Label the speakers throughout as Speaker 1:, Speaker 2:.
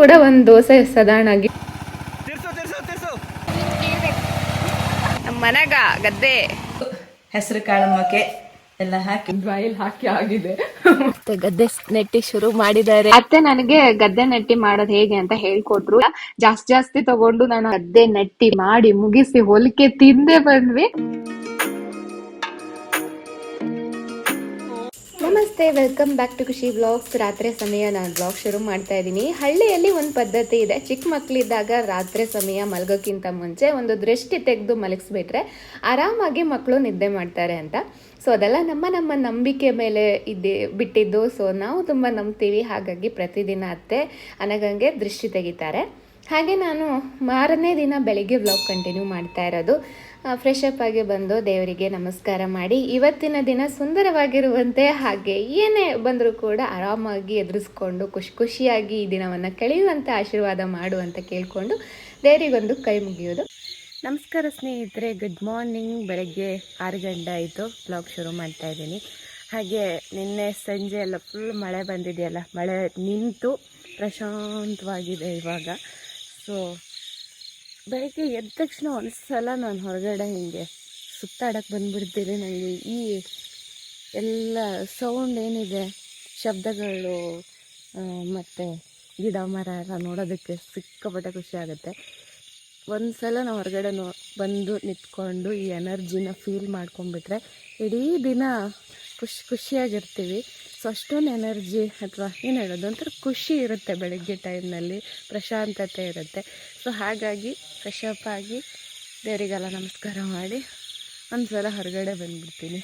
Speaker 1: ಕೂಡ ಒಂದು ದೋಸೆ ಸಾಧಾರಣ ಆಗಿ
Speaker 2: ತಿರ್ಸು ತಿರ್ಸು ತಿರ್ಸು.
Speaker 1: ನಮ್ಮ ಮನೆಗ ಗದ್ದೆ.
Speaker 3: ಹೆಸರು ಕಾಳು ಮಕ್ಕೆ ಎಲ್ಲ ಹಾಕಿ.
Speaker 1: ಬಾಯಿಲ್ ಹಾಕಿ ಆಗಿದೆ. ಮತ್ತೆ ಗದ್ದೆ ನೆಟ್ಟಿ ಶುರು ಮಾಡಿದ್ದಾರೆ. ಅತ್ತೆ ನನಗೆ ಗದ್ದೆ ನೆಟ್ಟಿ ಮಾಡೋದು ಹೇಗೆ ಅಂತ ಹೇಳ್ಕೊಟ್ರು. ಜಾಸ್ತಿ ಜಾಸ್ತಿ ತಗೊಂಡು ನಾನು ಗದ್ದೆ ನೆಟ್ಟಿ ಮಾಡಿ ಮುಗಿಸಿ ಹೊಲಿಕೆ ತಿಂದೆ ಬಂದ್ವಿ. ನಮಸ್ತೆ welcome back to Khushi blogs ರಾತ್ರಿ ಸಮಯ ನಾನು ಬ್ಲಾಗ್ ಶುರು ಮಾಡ್ತಾ ಇದ್ದೀನಿ. ಹಳ್ಳಿಯಲ್ಲಿ ಒಂದು ಪದ್ಧತಿ ಇದೆ. ಚಿಕ್ಕ ಮಕ್ಕಳಿದ್ದಾಗ ರಾತ್ರಿ ಸಮಯ ಮಲಗೋಕ್ಕಿಂತ ಮುಂಚೆ ಒಂದು ದೃಷ್ಟಿ ತೆಗೆದು ಮಲಗಿಸ್ಬಿಟ್ರೆ ಆರಾಮಾಗಿ ಮಕ್ಕಳು ನಿದ್ದೆ ಮಾಡ್ತಾರೆ ಅಂತ. ಸೊ ಅದೆಲ್ಲ ನಮ್ಮ ನಮ್ಮ ನಂಬಿಕೆ ಮೇಲೆ ಇದ್ದೆ ಬಿಟ್ಟಿದ್ದು. ಸೊ ನಾವು ತುಂಬ ನಂಬ್ತೀವಿ. ಹಾಗಾಗಿ ಪ್ರತಿದಿನ ಅತ್ತೆ, ಅನಗಂಗೆ ದೃಷ್ಟಿ ತೆಗಿತಾರೆ. ಹಾಗೆ ನಾನು ಮಾರನೇ ದಿನ ಬೆಳಿಗ್ಗೆ ಬ್ಲಾಗ್ ಕಂಟಿನ್ಯೂ ಮಾಡ್ತಾ ಇರೋದು. ಫ್ರೆಶ್ ಅಪ್ ಆಗಿ ಬಂದು ದೇವರಿಗೆ ನಮಸ್ಕಾರ ಮಾಡಿ ಇವತ್ತಿನ ದಿನ ಸುಂದರವಾಗಿರುವಂತೆ ಹಾಗೆ ಏನೇ ಬಂದರೂ ಕೂಡ ಆರಾಮಾಗಿ ಎದುರಿಸ್ಕೊಂಡು ಖುಷಿ ಖುಷಿಯಾಗಿ ಈ ದಿನವನ್ನು ಕಳೆಯುವಂತೆ ಆಶೀರ್ವಾದ ಮಾಡು ಅಂತ ಕೇಳಿಕೊಂಡು ದೇವರಿಗೊಂದು ಕೈ ಮುಗಿಯೋದು. ನಮಸ್ಕಾರ ಸ್ನೇಹಿತರೆ ಗುಡ್ ಮಾರ್ನಿಂಗ್ ಬೆಳಗ್ಗೆ ಆರು ಗಂಟೆ ಆಯಿತು ಬ್ಲಾಗ್ ಶುರು ಮಾಡ್ತಾ ಇದ್ದೀನಿ. ಹಾಗೆ ನಿನ್ನೆ ಸಂಜೆ ಎಲ್ಲ ಫುಲ್ ಮಳೆ ಬಂದಿದೆಯಲ್ಲ, ಮಳೆ ನಿಂತು ಪ್ರಶಾಂತವಾಗಿದೆ ಇವಾಗ. ಸೊ ಬೆಳಗ್ಗೆ ಎದ್ದ ತಕ್ಷಣ ಒಂದು ಸಲ ನಾನು ಹೊರಗಡೆ ಹಿಂಗೆ ಸುತ್ತಾಡಕ್ಕೆ ಬಂದ್ಬಿಡ್ತೀನಿ ನನಗೆ ಈ ಎಲ್ಲ ಸೌಂಡ್ ಏನಿದೆ, ಶಬ್ದಗಳು ಮತ್ತು ಗಿಡ ಮರ ಎಲ್ಲ ನೋಡೋದಕ್ಕೆ ಸಿಕ್ಕಾಪಟ್ಟೆ ಖುಷಿ ಆಗುತ್ತೆ. ಒಂದು ಸಲ ನಾವು ಹೊರಗಡೆ ನೋ, ಬಂದು ನಿಂತ್ಕೊಂಡು ಈ ಎನರ್ಜಿನ ಫೀಲ್ ಮಾಡ್ಕೊಂಡ್ಬಿಟ್ರೆ, ಇಡೀ ದಿನ ಖುಷಿ, ಖುಷಿಯಾಗಿರ್ತೀವಿ. ಸೊ ಅಷ್ಟೊಂದು ಎನರ್ಜಿ ಅಥವಾ ಏನು ಹೇಳೋದು? ಒಂಥರ ಖುಷಿ ಇರುತ್ತೆ ಬೆಳಗ್ಗೆ ಟೈಮ್ನಲ್ಲಿ ಪ್ರಶಾಂತತೆ ಇರುತ್ತೆ. ಸೊ ಹಾಗಾಗಿ ಫ್ರೆಶಪ್ ಆಗಿ ದೇವರಿಗೆಲ್ಲ ನಮಸ್ಕಾರ ಮಾಡಿ ಒಂದು ಸಲ ಹೊರಗಡೆ ಬಂದ್ಬಿಡ್ತೀನಿ.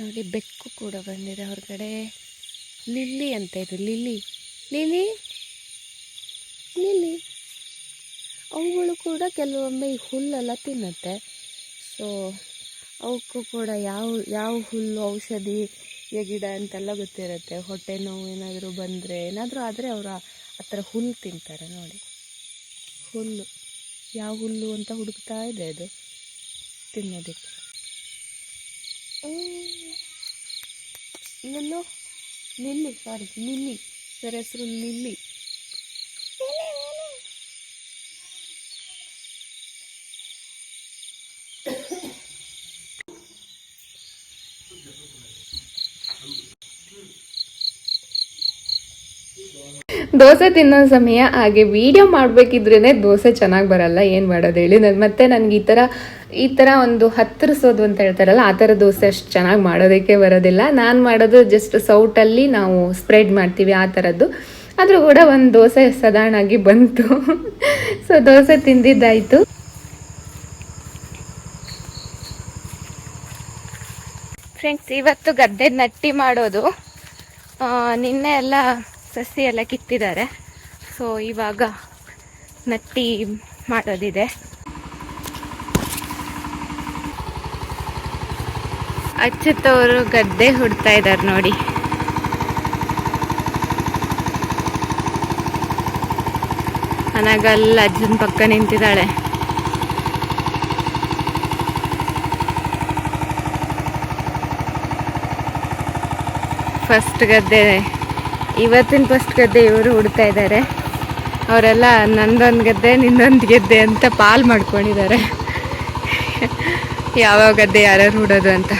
Speaker 1: ನೋಡಿ, ಬೆಕ್ಕು ಕೂಡ ಬಂದಿದೆ ಹೊರಗಡೆ. ಲಿಲ್ಲಿ ಅಂತ ಇದು, ಲಿಲ್ಲಿ. Lily lily? ಅವುಗಳು ಕೂಡ ಕೆಲವೊಮ್ಮೆ ಈ ಹುಲ್ಲೆಲ್ಲ ತಿನ್ನುತ್ತೆ. ಸೊ, ಅವಕ್ಕೂ ಕೂಡ ಯಾವ ಯಾವ ಹುಲ್ಲು, ಔಷಧಿ ಗಿಡ ಅಂತೆಲ್ಲ ಗೊತ್ತಿರುತ್ತೆ. ಹೊಟ್ಟೆ ನೋವು ಏನಾದರೂ ಬಂದರೆ, ಏನಾದರೂ ಆದರೆ ಅವರು ಆ ಥರ ಹುಲ್ಲು ತಿಂತಾರೆ ನೋಡಿ. ಹುಲ್ಲು. ಯಾವ ಹುಲ್ಲು ಅಂತ ಹುಡುಕ್ತಾ ಇದೆ ಅದು. ತಿನ್ನೋದಕ್ಕೆ. ನಿಲ್ಲು ಲಿಲ್ಲಿ ಸಾರಿ ನಿಲ್ಲಿ. ಸರ್ ಹೆಸರು ಲಿಲ್ಲಿ ದೋಸೆ ತಿನ್ನೋ ಸಮಯ ಹಾಗೆ ವಿಡಿಯೋ ಮಾಡಬೇಕಿದ್ರೇ ದೋಸೆ ಚೆನ್ನಾಗಿ ಬರಲ್ಲ, ಏನು ಮಾಡೋದು ಹೇಳಿ. ನಾನು ಮತ್ತೆ ನನಗೆ ಈ ಥರ ಈ ಥರ ಒಂದು ಹತ್ತಿರಿಸೋದು ಅಂತ ಹೇಳ್ತಾರಲ್ಲ, ಆ ಥರ ದೋಸೆ ಅಷ್ಟು ಚೆನ್ನಾಗಿ ಮಾಡೋದಕ್ಕೆ ಬರೋದಿಲ್ಲ. ನಾನು ಮಾಡೋದು ಜಸ್ಟ್ ಸೌಟಲ್ಲಿ ನಾವು ಸ್ಪ್ರೆಡ್ ಮಾಡ್ತೀವಿ ಆ ಥರದ್ದು ಆದರೂ ಕೂಡ ಒಂದು ದೋಸೆ ಸಾಧಾರಣ ಆಗಿ ಬಂತು. ಸೊ ದೋಸೆ ತಿಂದಿದ್ದಾಯಿತು. ಫ್ರೆಂಡ್ಸ್ ಇವತ್ತು ಗದ್ದೆ ನಟ್ಟಿ ಮಾಡೋದು. ನಿನ್ನೆ ಎಲ್ಲ ಸಸಿ ಎಲ್ಲ ಕಿತ್ತಿದ್ದಾರೆ. ಸೊ ಇವಾಗ ನಟ್ಟಿ ಮಾಡೋದಿದೆ. ಅಚ್ಚುತ್ತವರು ಗದ್ದೆ ಹುಡ್ತಾ ಇದ್ದಾರೆ ನೋಡಿ. ನನಗಲ್ಲ ಅಜ್ಜನ ಪಕ್ಕ ನಿಂತಿದ್ದಾಳೆ. ಫಸ್ಟ್ ಗದ್ದೆ ಇವತ್ತಿನ ಫಸ್ಟ್ ಗದ್ದೆ ಇವರು ಹುಡ್ತಾ ಇದ್ದಾರೆ. ಅವರೆಲ್ಲ ನಂದೊಂದು ಗದ್ದೆ, ನಿನ್ನೊಂದು ಗೆದ್ದೆ ಅಂತ ಪಾಲ್ ಮಾಡ್ಕೊಂಡಿದ್ದಾರೆ. ಯಾವ್ಯಾವ ಗದ್ದೆ ಯಾರ್ಯಾರು ಹುಡೋದು ಅಂತ.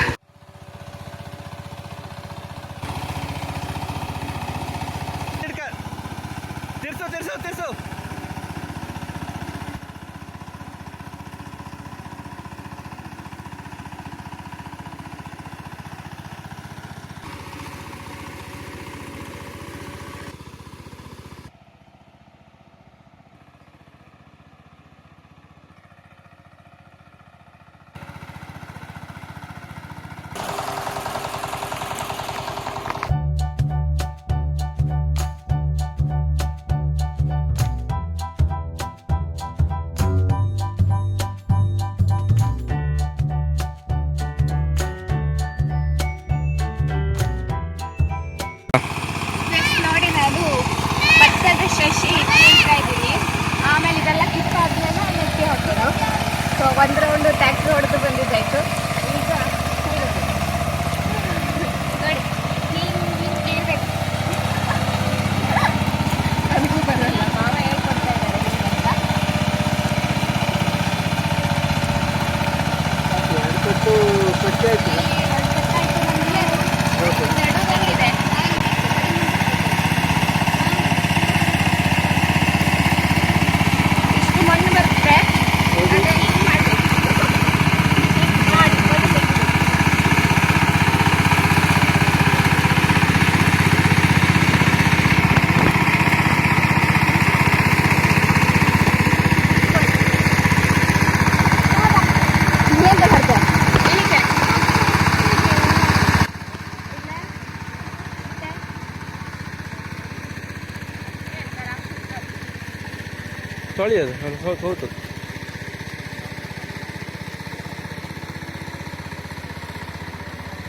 Speaker 2: ಹೌದು. ಹೌದು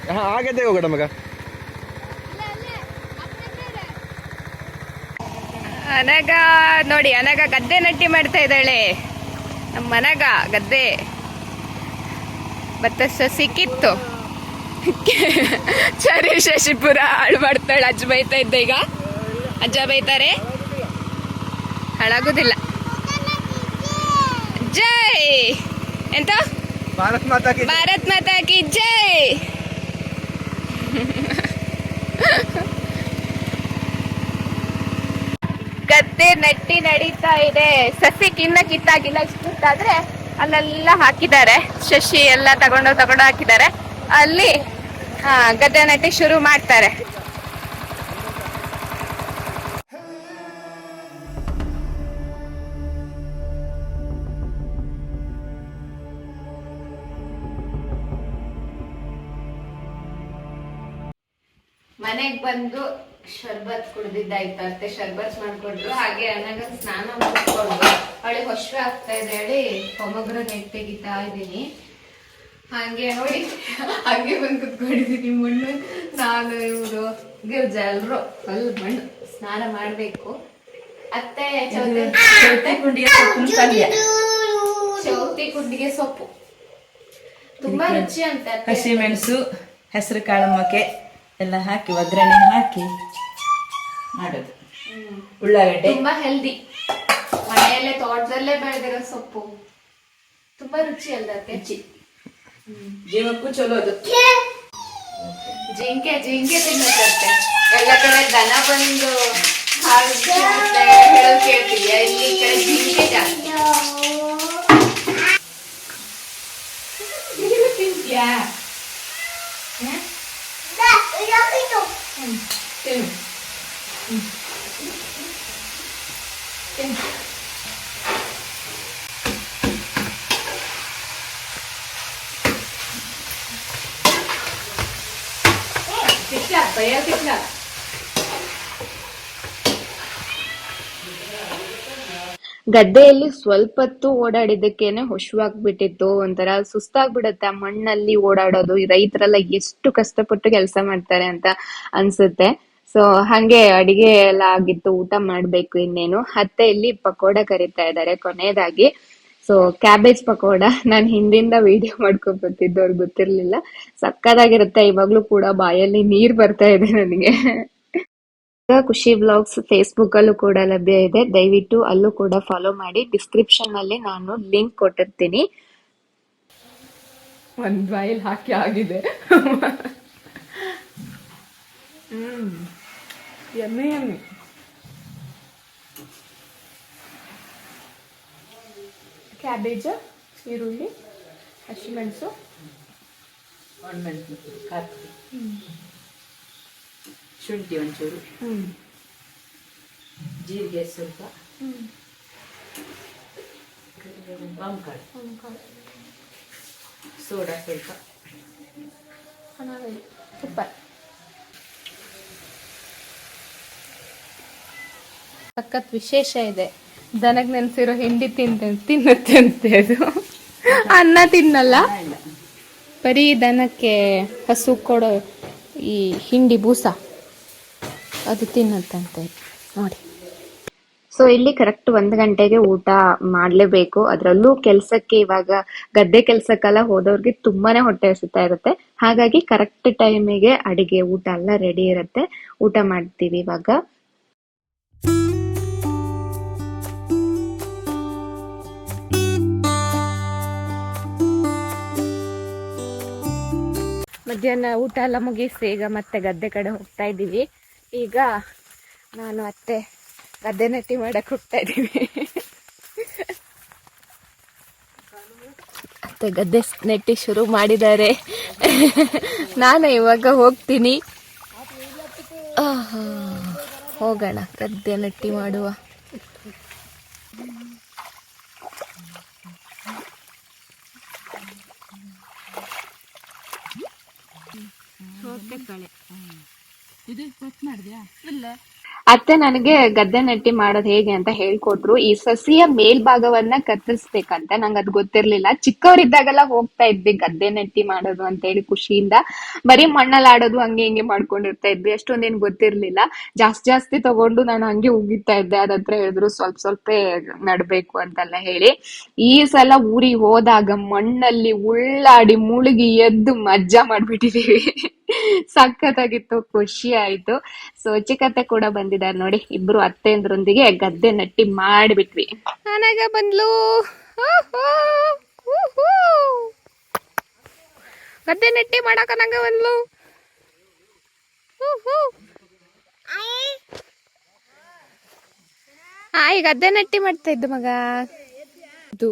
Speaker 2: ಹಾಂ ಆಗತ್ತೆ ಹೋಗೋಣ ಮಗ.
Speaker 1: ಅನಗ ನೋಡಿ ಅನಗ ಗದ್ದೆ ನಟ್ಟಿ ಮಾಡ್ತಾ ಇದ್ದಾಳೆ. ನಮ್ಮ ಮನಗ ಗದ್ದೆ. ಭತ್ತ ಸಿಕ್ಕಿತ್ತು. ಸರಿ, ಶಶಿಪುರ ಹಾಳು ಮಾಡ್ತಾಳೆ. ಅಜ್ಜ ಬೈತಾ ಇದ್ದ ಈಗ. ಅಜ್ಜ ಬೈತಾರೆ. ಹಾಳಾಗೋದಿಲ್ಲ. ಜೈ! ಎಂತ?
Speaker 2: ಭಾರತ್ ಮಾತಾ ಕಿ
Speaker 1: ಭಾರತ್ ಮಾತಾ ಕಿ ಜೈ! ಗದ್ದೆ ನಟ್ಟಿ ನಡೀತಾ ಇದೆ. ಸಸಿ ಕಿನ್ನ ಕಿತ್ತಾಗಿಲ್ಲ. ಕಿತ್ತಾದ್ರೆ ಅಲ್ಲೆಲ್ಲ ಹಾಕಿದ್ದಾರೆ. ಶಶಿ ಎಲ್ಲ ತಗೊಂಡು ತಗೊಂಡು ಹಾಕಿದ್ದಾರೆ. ಅಲ್ಲಿ ಗದ್ದೆ ನಟ್ಟಿ ಶುರು ಮಾಡ್ತಾರೆ. ಮನೆಗ್ ಬಂದು ಶರ್ಬತ್ ಕುಡ್ದಿದ್ದಾಯ್ತು ಅತ್ತೆ. ಶರ್ಬತ್ ಮಾಡ್ಕೊಟ್ರು ಹಾಗೆ ಅಣ್ಣಗ ಸ್ನಾನ ಮಾಡ್ಕೊಂಡು ಅವಳಿಗೆ ಹೊಶ್ವೆ ಆಗ್ತಾ ಇದೆ. ಹೇಳಿ ಹೊಮಗ್ರ ನೆಟ್ ತೆಗಿತಾ ಇದ್ದೀನಿ. ಹಾಗೆ ನೋಡಿ ಹಾಗೆ ಬಂದು ಕುತ್ಕೊಂಡಿದ್ದೀನಿ. ಮಣ್ಣು ನಾನು ಇವರು ಗಿರ್ಜ ಎಲ್ರು ಅಲ್ಲಿ ಮಣ್ಣು. ಸ್ನಾನ ಮಾಡ್ಬೇಕು. ಅತ್ತೆ ಚೌತಿ
Speaker 3: ಕುಂಡಿಗೆ ಸೊಪ್ಪು ಪಲ್ಯ
Speaker 1: ಚೌತಿ ಕುಂಡಿಗೆ. ಸೊಪ್ಪು. ತುಂಬಾ ರುಚಿ ಅಂತ ಹಸಿಮೆಣಸು
Speaker 3: ಹಸಿ ಮೆಣಸು ಹೆಸರು ಕಾಳು ಎಲ್ಲ ಹಾಕಿ ಒಗ್ಗರಣೆ ಹಾಕಿ ಮಾಡೋದು. ಉಳ್ಳಾಗಡ್ಡೆ.
Speaker 1: ತುಂಬಾ ಹೆಲ್ದಿ ಮನೆಯಲ್ಲೇ ತೋಟದಲ್ಲೇ ಬೆಳೆದಿರೋ ಸೊಪ್ಪು. ತುಂಬಾ ರುಚಿ ಅಲ್ಲ
Speaker 3: ರುಚಿ. ಜೀವಕ್ಕೂ ಚಲೋ ಅದು.
Speaker 1: ಜಿಂಕೆ ಜಿಂಕೆ ತಿನ್ನುತ್ತೆ ಎಲ್ಲ ಕಡೆ ದನ ಬಂದು ಹಾಲು ತಿನ್ನುತ್ತೆ ಹೇಳೋದ್ ಕೇಳ್ತೀಯ ಇಲ್ಲಿ ಈ ಕಡೆ ಜಿಂಕೆ ಜಾಸ್ತಿ ನೀನು ತಿಂತ್ಯಾ? ಹ? ಹ್ಮ್. ತಿನ್ನು. ಹ್ಮ್. ತಿನ್ನು. ತಿಕ್ಲ ಭಯ ತಿಕ್ಲ ಗದ್ದೆಯಲ್ಲಿ ಸ್ವಲ್ಪ ಹೊತ್ತು ಓಡಾಡಿದ್ದಕ್ಕೇನೆ ಹುಷವಾಗ್ಬಿಟ್ಟಿತ್ತು, ಒಂಥರ ಸುಸ್ತಾಗ್ಬಿಡತ್ತೆ ಆ ಮಣ್ಣಲ್ಲಿ ಓಡಾಡೋದು, ಈ ರೈತರೆಲ್ಲ ಎಷ್ಟು ಕಷ್ಟಪಟ್ಟು ಕೆಲಸ ಮಾಡ್ತಾರೆ ಅಂತ ಅನ್ಸುತ್ತೆ. ಸೊ ಹಂಗೆ ಅಡಿಗೆ ಎಲ್ಲ ಆಗಿತ್ತು, ಊಟ ಮಾಡ್ಬೇಕು ಇನ್ನೇನು. ಅತ್ತೆ ಇಲ್ಲಿ ಪಕೋಡ ಕರಿತಾ ಇದ್ದಾರೆ ಕೊನೆಯದಾಗಿ. So cabbage pakoda. ನಾನು ಹಿಂದಿಂದ ವಿಡಿಯೋ ಮಾಡ್ಕೊಂಡ್ ಬರ್ತಿದ್ದು ಅವ್ರಿಗೆ ಗೊತ್ತಿರ್ಲಿಲ್ಲ. ಸಕ್ಕದಾಗಿರುತ್ತೆ ಇವಾಗ್ಲೂ ಕೂಡ ಬಾಯಲ್ಲಿ ನೀರ್ ಬರ್ತಾ ಇದೆ ನನಗೆ. ಖುಷಿ ಬ್ಲಾಗ್ಸ್ ಫೇಸ್ಬುಕ್ ಅಲ್ಲೂ ಕೂಡ ಲಭ್ಯ ಇದೆ. ದಯವಿಟ್ಟು ಅಲ್ಲೂ ಕೂಡ ಫಾಲೋ ಮಾಡಿ. ಡಿಸ್ಕ್ರಿಪ್ಷನ್ ಅಲ್ಲಿ ನಾನು ಲಿಂಕ್ ಕೊಟ್ಟಿರ್ತೀನಿ. ಒಂದು ಬಾಯಿಲ್ ಹಾಕಿ ಆಗಿದೆ. ಹ್ಮ್. ಎಮ್ಮೆ ಎಮ್ಮೆ. ಕ್ಯಾಬೇಜ್ ಈರುಳ್ಳಿ ಹಸಿಮೆಣಸು
Speaker 3: ಒಣಮೆಣಸು ಖಾರ ಶುಂಠಿ ಒಂಚೂರು. ಜೀರಿಗೆ ಸ್ವಲ್ಪ. ಸೋಡಾ ಸ್ವಲ್ಪ.
Speaker 1: ತುಪ್ಪ. ಸಖತ್ ವಿಶೇಷ ಇದೆ. ದನಗ್ ನೆನ್ಸಿರೋ ಹಿಂಡಿ ತಿಂತ ತಿನ್ನುತ್ತೆ ಅಂತೆ ಅದು ಅನ್ನ ತಿನ್ನಲ್ಲ. ಬರೀ ದನಕ್ಕೆ ಹಸು ಕೊಡೋ ಈ ಹಿಂಡಿ ಬೂಸ. ಅದು ತಿನ್ನತ್ತಂತೆ. ನೋಡಿ. ಸೊ ಇಲ್ಲಿ ಕರೆಕ್ಟ್ ಒಂದ್ ಗಂಟೆಗೆ ಊಟ ಮಾಡ್ಲೇಬೇಕು. ಅದ್ರಲ್ಲೂ ಕೆಲ್ಸಕ್ಕೆ ಇವಾಗ ಗದ್ದೆ ಕೆಲ್ಸಕ್ಕೆಲ್ಲ ಹೋದವ್ರಿಗೆ ತುಂಬಾನೇ ಹೊಟ್ಟೆ ಹಸುತ್ತಾ ಇರುತ್ತೆ. ಹಾಗಾಗಿ ಕರೆಕ್ಟ್ ಟೈಮಿಗೆ ಅಡಿಗೆ ಊಟ ಎಲ್ಲ ರೆಡಿ ಇರುತ್ತೆ. ಊಟ ಮಾಡ್ತೀವಿ ಇವಾಗ. ಮಧ್ಯಾಹ್ನ ಊಟ ಎಲ್ಲ ಮುಗಿಸಿ ಈಗ ಮತ್ತೆ ಗದ್ದೆ ಕಡೆ ಹೋಗ್ತಾ ಇದ್ದೀವಿ. ಈಗ ನಾನು ಅತ್ತೆ ಗದ್ದೆ ನಟ್ಟಿ ಮಾಡಕ್ ಹೋಗ್ತಾ ಇದ್ದೀವಿ. ಅತ್ತೆ ಗದ್ದೆ ನೆಟ್ಟಿ ಶುರು ಮಾಡಿದ್ದಾರೆ. ನಾನು ಇವಾಗ ಹೋಗ್ತೀನಿ. ಹೋಗೋಣ, ಗದ್ದೆ ನಟ್ಟಿ ಮಾಡುವ.
Speaker 4: ಅತ್ತೆ ನನಗೆ ಗದ್ದೆ ನೆಟ್ಟಿ ಮಾಡೋದು ಹೇಗೆ ಅಂತ ಹೇಳ್ಕೊಟ್ರು. ಈ ಸಸಿಯ ಮೇಲ್ಭಾಗವನ್ನ ಕತ್ತರಿಸ್ಬೇಕಂತ. ನಂಗೆ ಅದ್ ಗೊತ್ತಿರ್ಲಿಲ್ಲ. ಚಿಕ್ಕವರಿದ್ದಾಗೆಲ್ಲ ಹೋಗ್ತಾ ಇದ್ವಿ ಗದ್ದೆ ನೆಟ್ಟಿ ಮಾಡೋದು ಅಂತ ಹೇಳಿ ಖುಷಿಯಿಂದ. ಬರೀ ಮಣ್ಣಲ್ಲಿ ಆಡೋದು ಹಂಗೆ ಹಿಂಗೆ ಮಾಡ್ಕೊಂಡಿರ್ತಾ ಇದ್ವಿ. ಅಷ್ಟೊಂದೇನ್ ಗೊತ್ತಿರ್ಲಿಲ್ಲ. ಜಾಸ್ತಿ ಜಾಸ್ತಿ ತಗೊಂಡು ನಾನು ಹಂಗೆ ಉಗಿತಾ ಇದ್ದೆ. ಅದತ್ರ ಹೇಳಿದ್ರು ಸ್ವಲ್ಪ ಸ್ವಲ್ಪ ನಡ್ಬೇಕು ಅಂತೆಲ್ಲ ಹೇಳಿ. ಈ ಸಲ ಊರಿಗೆ ಹೋದಾಗ ಮಣ್ಣಲ್ಲಿ ಉಳ್ಳಾಡಿ ಮುಳುಗಿ ಎದ್ದು ಮಜ್ಜಾ ಮಾಡ್ಬಿಟ್ಟಿದೀವಿ. ಸಖತ್ತಾಗಿತ್ತು ಖುಷಿ ಆಯ್ತು ಸೊ ಚಿಕ್ಕತ್ತೆ ಕೂಡ ಬಂದಿದ್ದಾರೆ ನೋಡಿ ಇಬ್ರು ಅತ್ತೆಂದ್ರೊಂದಿಗೆ ಗದ್ದೆ ನಟ್ಟಿ ಮಾಡಿಬಿಟ್ವಿ. ನನಗ ಬಂದ್ಲು. ಗದ್ದೆ ನಟ್ಟಿ ಮಾಡಕ ನಂಗ ಬಂದ್ಲು. ಆಯ್ ಗದ್ದೆ ನಟ್ಟಿ ಮಾಡ್ತಾ ಇದ್ದು ಮಗ. ಇದು.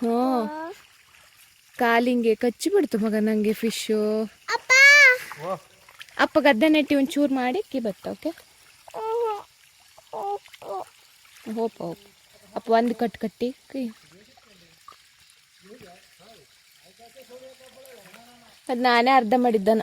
Speaker 4: ಹಾ. ಕಾಲಿಂಗೆ ಕಚ್ಚಿ ಬಿಡ್ತು ಮಗ ನಂಗೆ ಫಿಶು. ಅಪ್ಪ ಗದ್ದೆ ನೆಟ್ಟಿ ಒಂಚೂರು ಮಾಡಿ ಕಿ ಬತ್ತ ಓಕೆ ಹೋಪ, ಹೋಪ್. ಅಪ್ಪ ಒಂದು ಕಟ್ ಕಟ್ಟಿ ಕಿ ಅದು ನಾನೇ ಅರ್ಧ ಮಾಡಿದ್ದನ.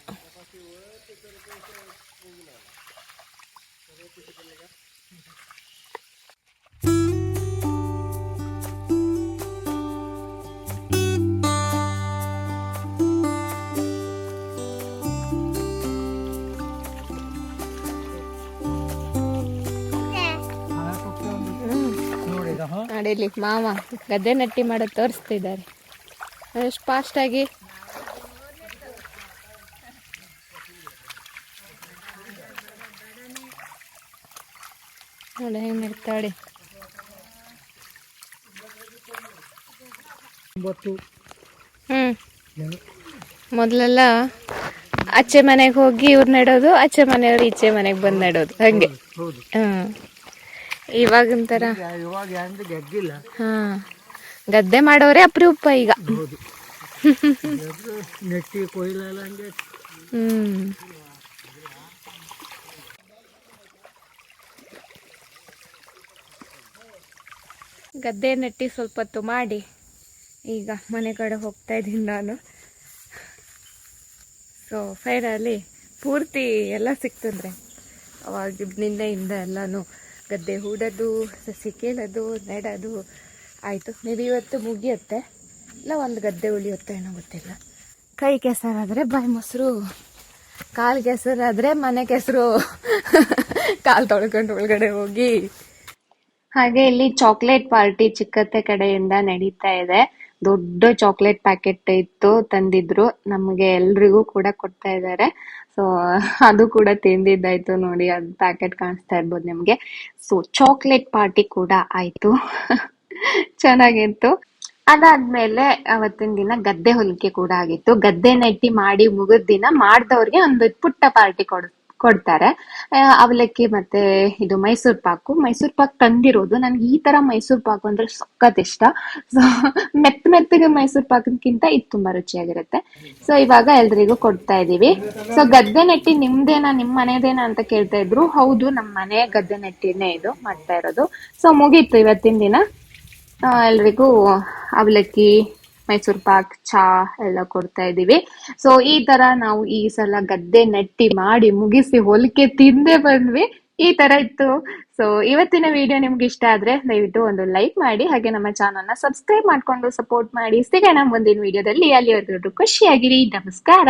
Speaker 4: ನಡೀಲಿ ಮಾವ ಗದ್ದೆ ನಟ್ಟಿ ಮಾಡೋದು ತೋರಿಸ್ತಿದ್ದಾರೆ. ಎಷ್ಟು ಫಾಸ್ಟಾಗಿ ನೋಡಿ ಹೆಂಗೆ ನಡ್ತಾಳೆ. ಹ್ಞೂ ಮೊದಲೆಲ್ಲ ಆಚೆ ಮನೆಗೆ ಹೋಗಿ ಇವ್ರು ನೆಡೋದು ಆಚೆ ಮನೆಯವ್ರು ಈಚೆ ಮನೆಗೆ ಬಂದು ನೆಡೋದು ಹಂಗೆ. ಹ್ಮ್. ಇವಾಗಿನ ಥರ
Speaker 5: ಇವಾಗ ಅಂದ್ರೆ ಗೆದ್ದಿಲ್ಲ.
Speaker 4: ಹಾ. ಗದ್ದೆ ಮಾಡೋರೆ ಅಪರೂಪ ಈಗ.
Speaker 5: ನೆಟ್ಟಿ ಕೊಯ್ಲಲ್ಲ ಹಂಗೆ.
Speaker 4: ಹ್ಮ್. ಗದ್ದೆ ನೆಟ್ಟಿ ಸ್ವಲ್ಪ ಹೊತ್ತು ಮಾಡಿ ಈಗ ಮನೆ ಕಡೆ ಹೋಗ್ತಾ ಇದ್ದೀನಿ ನಾನು. ಸೊ ಫೈನಲಿ ಪೂರ್ತಿ ಎಲ್ಲ ಸಿಕ್ತಂದ್ರೆ ಅವಾಗ ನಿನ್ನೆಯಿಂದ ಎಲ್ಲನೂ ಗದ್ದೆ ಹೂಡೋದು, ಸಸಿ ಕೇಳೋದು, ನೆಡೋದು ಆಯಿತು. ಮೇ ಬಿ ಇವತ್ತು ಮುಗಿಯುತ್ತೆ. ಇಲ್ಲ, ಒಂದು ಗದ್ದೆ ಉಳಿಯುತ್ತೆ ಏನೋ ಗೊತ್ತಿಲ್ಲ. ಕೈ ಕೆಸರಾದರೆ ಬಾಯಿ ಮೊಸರು, ಕಾಲು ಕೆಸರಾದರೆ ಮನೆ ಕೆಸರು. ಕಾಲು ತೊಳ್ಕೊಂಡು ಒಳಗಡೆ ಹೋಗಿ. ಹಾಗೆ ಇಲ್ಲಿ ಚಾಕ್ಲೇಟ್ ಪಾರ್ಟಿ ಚಿಕ್ಕತ್ತೆ ಕಡೆಯಿಂದ ನಡೀತಾ ಇದೆ. ದೊಡ್ಡ ಚಾಕ್ಲೇಟ್ ಪ್ಯಾಕೆಟ್ ಇತ್ತು, ತಂದಿದ್ರು. ನಮಗೆ ಎಲ್ರಿಗೂ ಕೂಡ ಕೊಡ್ತಾ ಇದ್ದಾರೆ ಸೊ ಅದು ಕೂಡ ತಿಂದಿದ್ದಾಯ್ತು ನೋಡಿ, ಅದ್ ಪ್ಯಾಕೆಟ್ ಕಾಣಿಸ್ತಾ ಇರ್ಬೋದು ನಿಮಗೆ. ಸೊ ಚಾಕ್ಲೇಟ್ ಪಾರ್ಟಿ ಕೂಡ ಆಯ್ತು. ಚೆನ್ನಾಗಿತ್ತು. ಅದಾದ್ಮೇಲೆ ಅವತ್ತಿನ ದಿನ ಗದ್ದೆ ಹೊಲಿಕೆ ಕೂಡ ಆಗಿತ್ತು. ಗದ್ದೆ ನೆಟ್ಟಿ ಮಾಡಿ ಮುಗಿದ ದಿನ ಮಾಡ್ದವ್ರಿಗೆ ಒಂದು ಪುಟ್ಟ ಪಾರ್ಟಿ ಕೊಡ್ ಕೊಡ್ತಾರೆ. ಅವಲಕ್ಕಿ ಮತ್ತೆ ಇದು ಮೈಸೂರ್ ಪಾಕು. ಮೈಸೂರ್ ಪಾಕ್ ತಂದಿರೋದು. ನನ್ಗೆ ಈ ತರ ಮೈಸೂರ್ ಪಾಕು ಅಂದ್ರೆ ಸಖತ್ ಇಷ್ಟ. ಸೊ ಮೆತ್ತ ಮೆತ್ತಗೆ ಮೈಸೂರ್ ಪಾಕ್ಕಿಂತ ಇದು ತುಂಬಾ ರುಚಿಯಾಗಿರುತ್ತೆ. ಸೊ ಇವಾಗ ಎಲ್ರಿಗೂ ಕೊಡ್ತಾ ಇದೀವಿ. ಸೊ ಗದ್ದೆ ನೆಟ್ಟಿ ನಿಮ್ದೇನಾ, ನಿಮ್ ಮನೆದೇನಾ ಅಂತ ಕೇಳ್ತಾ ಇದ್ರು. ಹೌದು, ನಮ್ ಮನೆ ಗದ್ದೆ ನೆಟ್ಟಿನೇ ಇದು ಮಾಡ್ತಾ ಇರೋದು. ಸೊ ಮುಗೀತು ಇವತ್ತಿನ ದಿನ. ಎಲ್ರಿಗೂ ಅವಲಕ್ಕಿ ಮೈಸೂರ್ ಪಾಕ್ ಚಾ ಎಲ್ಲ ಕೊಡ್ತಾ ಇದೀವಿ ಸೊ ಈ ತರ ನಾವು ಈ ಸಲ ಗದ್ದೆ ನೆಟ್ಟಿ ಮಾಡಿ ಮುಗಿಸಿ ಹೊಲಿಕೆ ತಿಂದೆ ಬಂದ್ವಿ. ಈ ತರ ಇತ್ತು. ಸೊ ಇವತ್ತಿನ ವಿಡಿಯೋ ನಿಮ್ಗೆ ಇಷ್ಟ ಆದ್ರೆ ದಯವಿಟ್ಟು ಒಂದು ಲೈಕ್ ಮಾಡಿ, ಹಾಗೆ ನಮ್ಮ ಚಾನಲ್ನ ಸಬ್ಸ್ಕ್ರೈಬ್ ಮಾಡ್ಕೊಂಡು ಸಪೋರ್ಟ್ ಮಾಡಿ. ಸಿಗೋಣ ಮುಂದಿನ ವಿಡಿಯೋದಲ್ಲಿ ಅಲ್ಲಿವರೆಗೂ ಖುಷಿಯಾಗಿರಿ. ನಮಸ್ಕಾರ.